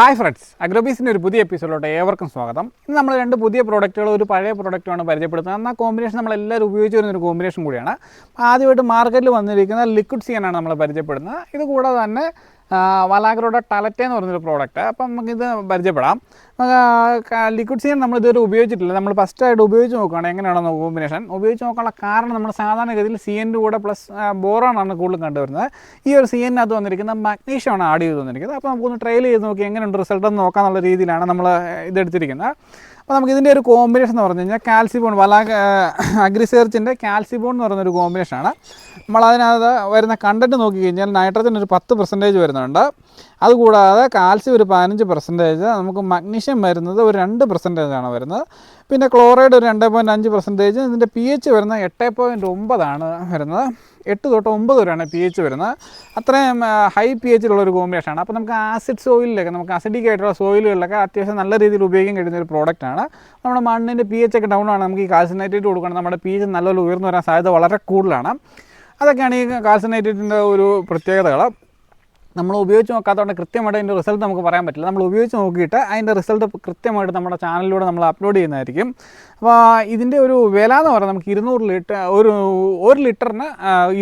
Hi friends അഗ്രോബീസിന്റെ ഒരു പുതിയ എപ്പിസോഡിലോട്ട് ഏവർക്കും സ്വാഗതം. ഇന്ന് നമ്മൾ രണ്ട് പുതിയ പ്രോഡക്റ്റുകൾ ഒരു പഴയ പ്രോഡക്റ്റുമാണ് പരിചയപ്പെടുത്തുന്നത്. എന്നാൽ കോമ്പിനേഷൻ നമ്മൾ എല്ലാവരും ഉപയോഗിച്ച് വരുന്ന ഒരു കോമ്പിനേഷൻ കൂടിയാണ്. ആദ്യമായിട്ട് മാർക്കറ്റിൽ വന്നിരിക്കുന്ന ലിക്വിഡ് സിയനാണ് നമ്മൾ പരിചയപ്പെടുന്നത്. ഇത് കൂടാതെ തന്നെ വലാഗ്രയുടെ ടലറ്റെ എന്ന് പറഞ്ഞൊരു പ്രോഡക്റ്റ് അപ്പം നമുക്കിത് പരിചയപ്പെടാം. ലിക്വിഡ് സീൻ നമ്മൾ ഇതുവരെ ഉപയോഗിച്ചിട്ടില്ല. നമ്മൾ ഫസ്റ്റ് ആയിട്ട് ഉപയോഗിച്ച് നോക്കുകയാണ് എങ്ങനെയാണെന്ന് കോമ്പിനേഷൻ ഉപയോഗിച്ച് നോക്കാനുള്ള കാരണം നമ്മൾ സാധാരണഗതിയിൽ സി എന്റെ കൂടെ പ്ലസ് ബോറാണാണ് കൂടുതലും കണ്ടുവരുന്നത്. ഈ ഒരു സി എന്നിനകത്ത് വന്നിരിക്കുന്ന മഗ്നീഷ്യമാണ് ആഡ് ചെയ്ത് വന്നിരിക്കുന്നത്. അപ്പോൾ നമുക്കൊന്ന് ട്രയൽ ചെയ്ത് നോക്കി എങ്ങനെയുണ്ട് റിസൾട്ട് എന്ന് നോക്കാമെന്നുള്ള രീതിയിലാണ് നമ്മൾ ഇതെടുത്തിരിക്കുന്നത്. അപ്പോൾ നമുക്ക് ഇതിന്റെ ഒരു കോമ്പിനേഷൻ എന്ന് പറഞ്ഞു കഴിഞ്ഞാൽ കാൽസിബോൺ വല അഗ്രിസേർച്ചിന്റെ കാൽസിബോൺ എന്ന് പറയുന്നൊരു കോമ്പിനേഷനാണ് നമ്മൾ അതിനകത്ത് വരുന്ന കണ്ടന്റ് നോക്കിക്കഴിഞ്ഞാൽ നൈട്രജൻ ഒരു പത്ത് പെർസെന്റേജ് വരുന്നുണ്ട്. അതുകൂടാതെ കാൽസ്യം ഒരു പതിനഞ്ച് പെർസെന്റേജ് നമുക്ക് മഗ്നീഷ്യം വരുന്നത് ഒരു രണ്ട് പെർസെന്റേജാണ് വരുന്നത്. പിന്നെ ക്ലോറൈഡ് ഒരു രണ്ട് പോയിന്റ് അഞ്ച് പെർസെന്റേജ് ഇതിന്റെ പി എച്ച് വരുന്നത് എട്ട് പോയിന്റ് ഒമ്പതാണ് വരുന്നത്. എട്ട് തൊട്ട് ഒമ്പത് വരെയാണ് പി എച്ച് വരുന്നത്. അത്രയും ഹൈ പി എച്ചിലുള്ള ഒരു കോമ്പിനേഷനാണ് അപ്പോൾ നമുക്ക് ആസിഡ് സോയിലൊക്കെ നമുക്ക് അസിഡിക് ആയിട്ടുള്ള സോയിലുകളിലൊക്കെ അത്യാവശ്യം നല്ല രീതിയിൽ ഉപയോഗിക്കാൻ കഴിയുന്ന ഒരു പ്രോഡക്റ്റാണ് നമ്മുടെ മണ്ണിന്റെ പി എച്ച് ഒക്കെ ഡൗൺ ആണ് നമുക്ക് ഈ കാൽസിനൈറ്റേറ്റ് കൊടുക്കണം. നമ്മുടെ പി എച്ച് നല്ലപോലെ ഉയർന്നു വരാൻ സാധ്യത വളരെ കൂടുതലാണ്. അതൊക്കെയാണ് ഈ കാൽസിനൈറ്റേറ്റിന്റെ ഒരു പ്രത്യേകതകൾ. നമ്മൾ ഉപയോഗിച്ച് നോക്കാത്തതുകൊണ്ട് കൃത്യമായിട്ട് അതിന്റെ റിസൾട്ട് നമുക്ക് പറയാൻ പറ്റില്ല. നമ്മൾ ഉപയോഗിച്ച് നോക്കിയിട്ട് അതിന്റെ റിസൾട്ട് കൃത്യമായിട്ട് നമ്മുടെ ചാനലിലൂടെ നമ്മൾ അപ്ലോഡ് ചെയ്യുന്നതായിരിക്കും. അപ്പോൾ ഇതിന്റെ ഒരു വില എന്ന് പറയുന്നത് നമുക്ക് ഇരുന്നൂറ് ലിറ്റർ ഒരു ഒരു ലിറ്ററിന്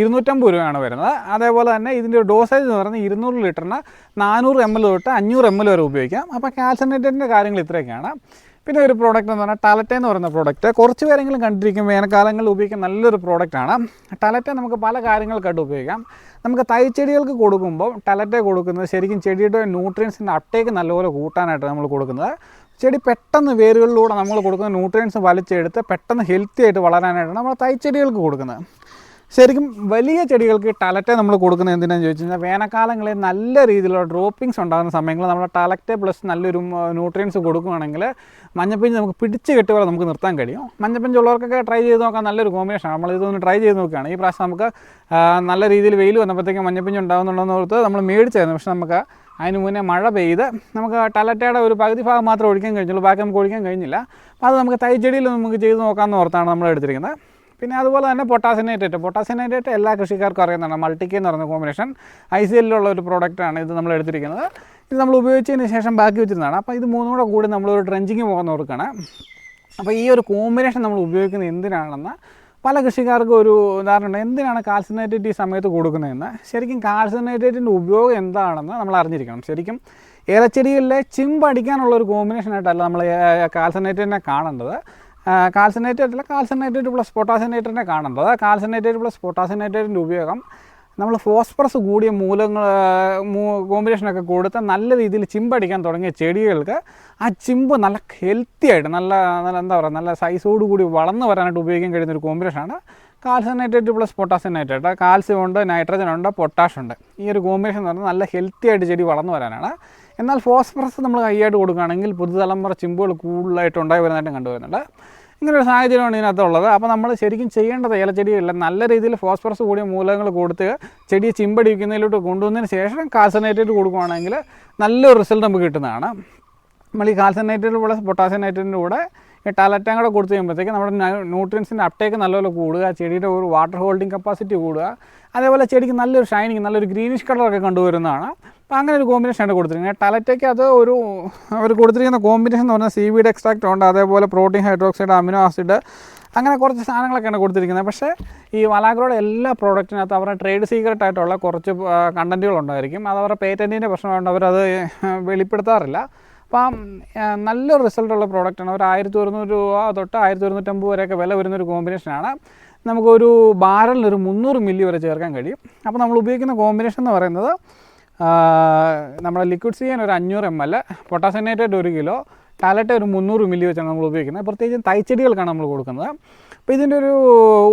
ഇരുന്നൂറ്റമ്പത് രൂപയാണ് വരുന്നത്. അതേപോലെ തന്നെ ഇതിന്റെ ഡോസേജ് എന്ന് പറയുന്നത് ഇരുന്നൂറ് ലിറ്ററിന് നാനൂറ് എം എൽ തൊട്ട് അഞ്ഞൂറ് എം എൽ വരെ ഉപയോഗിക്കാം. അപ്പോൾ കാൽസിനേറ്ററിന്റെ കാര്യങ്ങൾ ഇത്രയൊക്കെയാണ്. പിന്നെ ഒരു പ്രോഡക്റ്റ് എന്ന് പറഞ്ഞാൽ ടാലറ്റ എന്ന് പറയുന്ന പ്രോഡക്റ്റ് കുറച്ച് പേരെങ്കിലും കണ്ടിരിക്കും വേനൽക്കാലങ്ങളിൽ ഉപയോഗിക്കാൻ നല്ലൊരു പ്രോഡക്റ്റാണ് ടാലറ്റ നമുക്ക് പല കാര്യങ്ങൾക്കായിട്ട് ഉപയോഗിക്കാം. നമുക്ക് തൈച്ചെടികൾക്ക് കൊടുക്കുമ്പോൾ ടാലറ്റ കൊടുക്കുന്നത് ശരിക്കും ചെടിയുടെ ന്യൂട്രിയൻസിന്റെ അപ്ടേക്ക് നല്ലപോലെ കൂട്ടാനായിട്ട് നമ്മൾ കൊടുക്കുന്നത്. ചെടി പെട്ടെന്ന് വേരുകളിലൂടെ നമ്മൾ കൊടുക്കുന്ന ന്യൂട്രിയൻസ് വലിച്ചെടുത്ത് പെട്ടെന്ന് ഹെൽത്തി ആയിട്ട് വളരാനായിട്ടാണ് നമ്മൾ തൈച്ചെടികൾക്ക് കൊടുക്കുന്നത്. ശരിക്കും വലിയ ചെടികൾക്ക് ടലറ്റെ നമ്മൾ കൊടുക്കുന്നത് എന്തിനാന്ന് ചോദിച്ചു കഴിഞ്ഞാൽ വേനൽക്കാലങ്ങളിൽ നല്ല രീതിയിലുള്ള ഡ്രോപ്പിങ്സ് ഉണ്ടാകുന്ന സമയങ്ങളിൽ നമ്മൾ ടലറ്റെ പ്ലസ് നല്ലൊരു ന്യൂട്രിയൻസ് കൊടുക്കുകയാണെങ്കിൽ മഞ്ഞപ്പിഞ്ച് നമുക്ക് പിടിച്ച് കെട്ടുപോലെ നമുക്ക് നിർത്താൻ കഴിയും. മഞ്ഞപ്പിഞ്ച് ഉള്ളവർക്കൊക്കെ ട്രൈ ചെയ്ത് നോക്കാൻ നല്ലൊരു കോമ്പിനേഷനാണ് നമ്മൾ ഇതൊന്ന് ട്രൈ ചെയ്ത് നോക്കുകയാണ്. ഈ പ്രാവശ്യം നമുക്ക് നല്ല രീതിയിൽ വെയിൽ വന്നപ്പോഴത്തേക്കും മഞ്ഞപ്പിഞ്ച് ഉണ്ടാകുന്നുണ്ടെന്ന് ഓർത്ത് നമ്മൾ മേടിച്ചായിരുന്നു പക്ഷേ നമുക്ക് അതിന് മുന്നേ മഴ പെയ്ത് നമുക്ക് ടലറ്റയുടെ ഒരു പകുതി ഭാഗം മാത്രം ഒഴിക്കാൻ കഴിഞ്ഞുള്ളൂ. ബാക്കി നമുക്ക് ഒഴിക്കാൻ കഴിഞ്ഞില്ല. അപ്പോൾ അത് നമുക്ക് തൈച്ചെടിയിൽ നമുക്ക് ചെയ്ത് നോക്കാമെന്ന് ഓർത്താണ് നമ്മൾ എടുത്തിരിക്കുന്നത്. പിന്നെ അതുപോലെ തന്നെ പൊട്ടാസിനേറ്റേറ്റ് പൊട്ടാസിനേറ്റേറ്റ് എല്ലാ കൃഷിക്കാർക്കും അറിയുന്നതാണ്. മൾട്ടിക്ക് എന്ന് പറയുന്ന കോമ്പിനേഷൻ. ഐ സി എല്ലിലുള്ള ഒരു പ്രോഡക്റ്റാണ് ഇത് നമ്മൾ എടുത്തിരിക്കുന്നത്. ഇത് നമ്മൾ ഉപയോഗിച്ചതിന് ശേഷം ബാക്കി വെച്ചിരുന്നതാണ്. അപ്പോൾ ഇത് മൂന്നും കൂടെ കൂടി നമ്മളൊരു ഡ്രഞ്ചിങ് പോകാൻ ഓർക്കുകയാണ് അപ്പോൾ ഈ ഒരു കോമ്പിനേഷൻ നമ്മൾ ഉപയോഗിക്കുന്നത് എന്തിനാണെന്ന് പല കൃഷിക്കാർക്കും ഒരു ഉദാഹരണം എന്തിനാണ് കാൽസിനേറ്റേറ്റ് ഈ സമയത്ത് കൊടുക്കുന്നതെന്ന്? ശരിക്കും കാൽസിനേറ്റേറ്റിന്റെ ഉപയോഗം എന്താണെന്ന് നമ്മൾ അറിഞ്ഞിരിക്കണം. ശരിക്കും ഏലച്ചെടികളിലെ ചിമ്പടിക്കാനുള്ള ഒരു കോമ്പിനേഷനായിട്ടല്ല നമ്മൾ കാൽസിനേറ്റേറ്റിനെ കാണേണ്ടത്. കാൽസിനേറ്റേറ്റ് അല്ല കാൽസിനേറ്റേറ്റ് പ്ലസ് പൊട്ടാസിനേറ്ററിനെ കാണേണ്ടത് കാൽസിനേറ്റേറ്റ് പ്ലസ് പൊട്ടാസിനേറ്റേറ്റിന്റെ ഉപയോഗം നമ്മൾ ഫോസ്ഫറസ് കൂടിയ മൂലങ്ങൾ കോമ്പിനേഷനൊക്കെ കൊടുത്ത് നല്ല രീതിയിൽ ചിമ്പടിക്കാൻ തുടങ്ങിയ ചെടികൾക്ക് ആ ചിമ്പ് നല്ല ഹെൽത്തി ആയിട്ട് നല്ല നല്ല എന്താ പറയുക നല്ല സൈസോട് കൂടി വളർന്നു വരാനായിട്ട് ഉപയോഗിക്കാൻ കഴിയുന്ന ഒരു കോമ്പിനേഷനാണ് കാൽസിനേറ്റേറ്റ് പ്ലസ് പൊട്ടാസിനേറ്റേറ്റ് കാൽസ്യം ഉണ്ട് നൈട്രജൻ ഉണ്ട് പൊട്ടാഷ് ഉണ്ട്. ഈ ഒരു കോമ്പിനേഷൻ എന്ന് പറഞ്ഞാൽ നല്ല ഹെൽത്തി ആയിട്ട് ചെടി വളർന്നു വരാനാണ്. എന്നാൽ ഫോസ്ഫറസ് നമ്മൾ കൈയായിട്ട് കൊടുക്കുകയാണെങ്കിൽ പുതുതലമുറ ചിമ്പുകൾ കൂടുതലായിട്ട് ഉണ്ടായി വരുന്നതായിട്ടും കണ്ടുവരുന്നുണ്ട്. ഇങ്ങനൊരു സാഹചര്യമാണ് ഇതിനകത്തുള്ളത്. അപ്പോൾ നമ്മൾ ശരിക്കും ചെയ്യേണ്ടത് ഇലച്ചെടിയല്ല നല്ല രീതിയിൽ ഫോസ്ഫറസ് കൂടിയ മൂലകങ്ങൾ കൊടുത്ത് ചെടിയെ ചിമ്പടിക്കുന്നതിലോട്ട് കൊണ്ടുവന്നതിന് ശേഷം കാൽസനേറ്റേറ്റ് കൊടുക്കുകയാണെങ്കിൽ നല്ലൊരു റിസൾട്ട് നമുക്ക് കിട്ടുന്നതാണ്. നമ്മൾ ഈ കാൽസനേറ്റേറ്റ് കൂടെ പൊട്ടാസ്യം നൈട്രേറ്റിന്റെ കൂടെ ഈ ടാലറ്റാൻ കൂടെ കൊടുത്തു കഴിയുമ്പോഴത്തേക്ക് നമ്മുടെ ന്യൂട്രിയൻസിന്റെ അപ്ടേക്ക് നല്ലപോലെ കൂടുക ചെടിയുടെ ഒരു വാട്ടർ ഹോൾഡിംഗ് കപ്പാസിറ്റി കൂടുക അതേപോലെ ചെടിക്ക് നല്ലൊരു ഷൈനിങ് നല്ലൊരു ഗ്രീനിഷ് കളറൊക്കെ കണ്ടുവരുന്നതാണ്. അപ്പോൾ അങ്ങനെ ഒരു കോമ്പിനേഷനാണ് കൊടുത്തിരിക്കുന്നത്. ടലറ്റയ്ക്ക് അത് ഒരു അവർ കൊടുത്തിരിക്കുന്ന കോമ്പിനേഷൻ എന്ന് പറഞ്ഞാൽ സീ വീഡ് എക്സ്ട്രാക്റ്റ് ഉണ്ട് അതേപോലെ പ്രോട്ടീൻ ഹൈഡ്രോക്സൈഡ് അമിനോ ആസിഡ് അങ്ങനെ കുറച്ച് സാധനങ്ങളൊക്കെയാണ് കൊടുത്തിരിക്കുന്നത്. പക്ഷേ ഈ വലാഗ്രോയുടെ എല്ലാ പ്രോഡക്റ്റിനകത്ത് അവരുടെ ട്രേഡ് സീക്രട്ട് ആയിട്ടുള്ള കുറച്ച് കണ്ടന്റുകൾ ഉണ്ടായിരിക്കും. അത് അവരുടെ പേറ്റന്റിന്റെ പ്രശ്നമായതുകൊണ്ട് അവരത് വെളിപ്പെടുത്താറില്ല. അപ്പം നല്ല റിസൾട്ടുള്ള പ്രോഡക്റ്റാണ്. ഒരു ആയിരത്തി ഒരുന്നൂറ് രൂപ തൊട്ട് ആയിരത്തി ഒരുന്നൂറ്റമ്പത് വരെയൊക്കെ വില വരുന്നൊരു കോമ്പിനേഷനാണ്. നമുക്കൊരു ബാരലിനൊരു മുന്നൂറ് മില്ലി വരെ ചേർക്കാൻ കഴിയും. അപ്പോൾ നമ്മൾ ഉപയോഗിക്കുന്ന കോമ്പിനേഷൻ എന്ന് പറയുന്നത് നമ്മുടെ ലിക്വിഡ് ചെയ്യാൻ ഒരു അഞ്ഞൂറ് എം എൽ പൊട്ടാസിനേറ്റഡ് ഒരു കിലോ ടാലറ്റ് ഒരു മുന്നൂറ് മില്ലി വെച്ചാണ് നമ്മൾ ഉപയോഗിക്കുന്നത്. പ്രത്യേകിച്ചും തൈച്ചെടികൾക്കാണ് നമ്മൾ കൊടുക്കുന്നത്. അപ്പോൾ ഇതിന്റെ ഒരു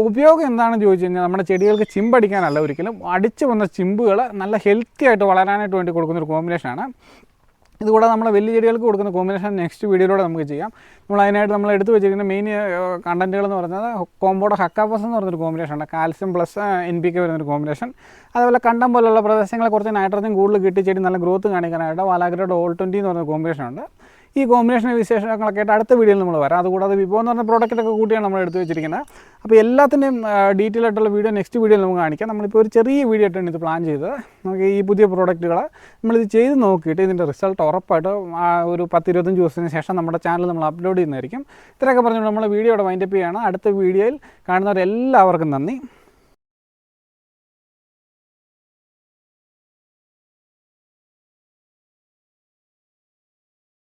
ഉപയോഗം എന്താണെന്ന് ചോദിച്ചു കഴിഞ്ഞാൽ നമ്മുടെ ചെടികൾക്ക് ചിമ്പടിക്കാനല്ല ഒരിക്കലും. അടിച്ചു വന്ന ചിമ്പുകൾ നല്ല ഹെൽത്തി ആയിട്ട് വളരാനായിട്ട് വേണ്ടി കൊടുക്കുന്ന ഒരു കോമ്പിനേഷനാണ്. ഇതുകൂടാതെ നമ്മൾ വലിയ ചെടികൾക്ക് കൊടുക്കുന്ന കോമ്പിനേഷൻ നെക്സ്റ്റ് വീഡിയോയിലൂടെ നമുക്ക് ചെയ്യാം. നമ്മൾ അതിനായിട്ട് നമ്മൾ എടുത്തു വെച്ചിരിക്കുന്ന മെയിൻ കണ്ടന്റുകൾ എന്ന് പറഞ്ഞാൽ കോമ്പോടെ ഹക്കാപ്പസ് എന്ന് പറഞ്ഞൊരു കോമ്പിനേഷനാണ് calcium plus N P K വരുന്നൊരു കോമ്പിനേഷൻ അതേപോലെ കണ്ടം പോലുള്ള പ്രദേശങ്ങളെ കുറച്ച് നൈട്രജൻ കൂടുതൽ കിട്ടി ചെടി നല്ല ഗ്രോത്ത് കാണിക്കാനായിട്ട് വാലാഗ്രയുടെ ഓൾ ട്വന്റി എന്ന് പറഞ്ഞ കോമ്പിനേഷൻ ഉണ്ട്. ഈ കോമ്പിനേഷൻ വിശേഷങ്ങളൊക്കെ ആയിട്ട് അടുത്ത വീഡിയോയിൽ നമ്മൾ വരാം. അതുകൂടാതെ വിഭവം എന്ന് പറഞ്ഞ പ്രോഡക്റ്റൊക്കെ കൂട്ടിയാണ് നമ്മൾ എടുത്ത് വെച്ചിരിക്കുന്നത്. അപ്പോൾ എല്ലാത്തിന്റെയും ഡീറ്റെയിൽ ആയിട്ടുള്ള വീഡിയോ നെക്സ്റ്റ് വീഡിയോയിൽ നമുക്ക് കാണിക്കാം. നമ്മളിപ്പോൾ ഒരു ചെറിയ വീഡിയോ ആയിട്ടാണ് ഇത് പ്ലാൻ ചെയ്തത്. നമുക്ക് ഈ പുതിയ പ്രോഡക്റ്റുകൾ നമ്മളിത് ചെയ്ത് നോക്കിയിട്ട് ഇതിന്റെ റിസൾട്ട് ഉറപ്പായിട്ട് ഒരു പത്ത് ഇരുപത്തഞ്ച് ദിവസത്തിന് ശേഷം നമ്മുടെ ചാനൽ നമ്മൾ അപ്ലോഡ് ചെയ്യുന്നതായിരിക്കും. ഇത്രയൊക്കെ പറഞ്ഞുകൊണ്ട് നമ്മൾ വീഡിയോയുടെ വൈൻഡപ്പ് ചെയ്യുകയാണ്. അടുത്ത വീഡിയോയിൽ കാണുന്നവരെല്ലാവർക്കും നന്ദി.